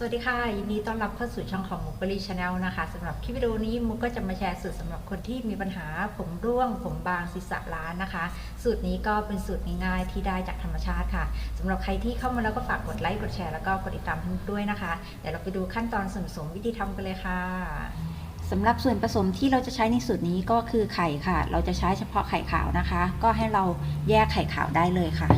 สวัสดีค่ะ ยินดีต้อนรับเข้าสู่ช่องของมุกบรีชาแนลนะคะสำหรับคลิปวิดีโอนี้มุกก็จะมาแชร์สูตรสำหรับคนที่มีปัญหาผมร่วง ผมบางศีรษะล้านนะคะ สูตรนี้ก็เป็นสูตรง่ายๆที่ได้จากธรรมชาติค่ะสำหรับใครที่เข้ามาแล้วก็ฝากกดไลค์กดแชร์แล้วก็กดติดตามให้มุกด้วยนะคะเดี๋ยวเราไปดูขั้นตอนส่วนผสมวิธีทำกันเลยค่ะสำหรับส่วนผสมที่เราจะใช้ในสูตรนี้ก็คือไข่ค่ะ เราจะใช้เฉพาะไข่ขาวนะคะ ก็ให้เราแยกไข่ขาวได้เลยค่ะ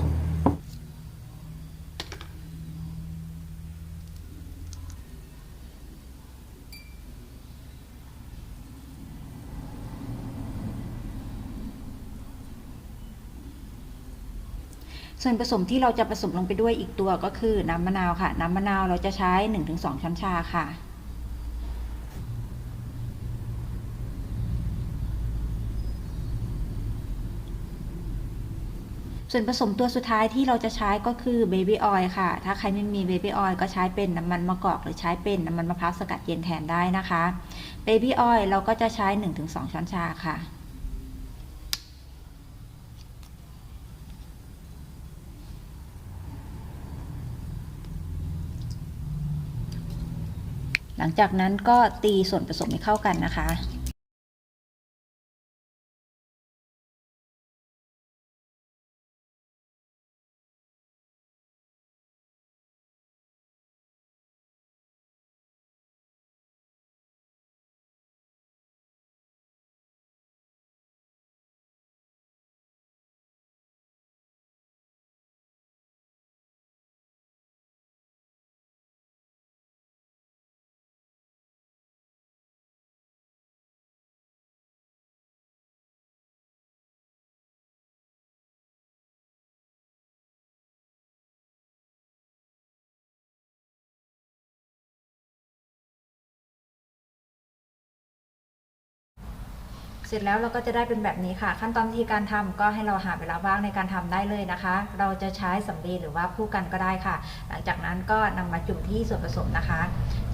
ส่วนผสมที่เราจะผสมลงไปด้วยอีกตัวก็คือน้ำมะนาวค่ะ น้ำมะนาวเราจะใช้ 1-2 ช้อนชาค่ะ ส่วนผสมตัวสุดท้ายที่เราจะใช้ก็คือเบบี้ออยล์ค่ะ ถ้าใครไม่มีเบบี้ออยล์ก็ใช้เป็นน้ำมันมะกอก หรือใช้เป็นน้ำมันมะพร้าวสกัดเย็นแทนได้นะคะ เบบี้ออยล์เราก็จะใช้ 1-2 ช้อนชาค่ะ หลังจากนั้นก็ตีส่วนผสมให้เข้ากันนะคะ เสร็จแล้วเราก็จะได้เป็นแบบนี้ค่ะ ขั้นตอนวิธีการทำก็ให้เราหาเวลาว่างในการทำได้เลยนะคะ เราจะใช้สำลีหรือว่าคู่กันก็ได้ค่ะ หลังจากนั้นก็นำมาจุ่มที่ส่วนผสมนะคะ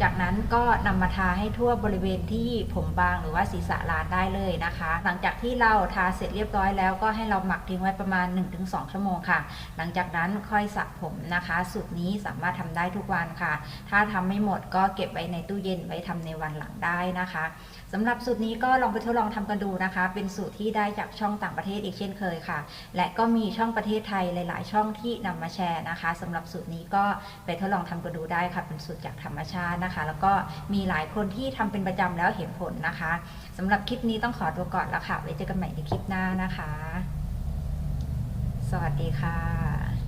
จากนั้นก็นำมาทาให้ทั่วบริเวณที่ผมบางหรือว่าศีรษะลานได้เลยนะคะ หลังจากที่เราทาเสร็จเรียบร้อยแล้วก็ให้เราหมักทิ้งไว้ประมาณ 1-2 ชั่วโมงค่ะ หลังจากนั้นค่อยสระผมนะคะ สูตรนี้สามารถทำได้ทุกวันค่ะ ถ้าทำไม่หมดก็เก็บไว้ในตู้เย็นไว้ทำในวันหลังได้นะคะสำหรับสูตรนี้ก็ลองไปทดลองทำกันดูนะคะ เป็นสูตรที่ได้จากช่องต่างประเทศอีกเช่นเคยค่ะ และก็มีช่องประเทศไทยหลาย ๆ ช่องที่นำมาแชร์นะคะสำหรับสูตรนี้ก็ไปทดลองทำกันดูได้ค่ะ เป็นสูตรจากธรรมชาตินะคะ แล้วก็มีหลายคนที่ทำเป็นประจำแล้วเห็นผลนะคะสำหรับคลิปนี้ต้องขอตัวก่อนแล้วค่ะ ไว้เจอกันใหม่ในคลิปหน้านะคะ สวัสดีค่ะ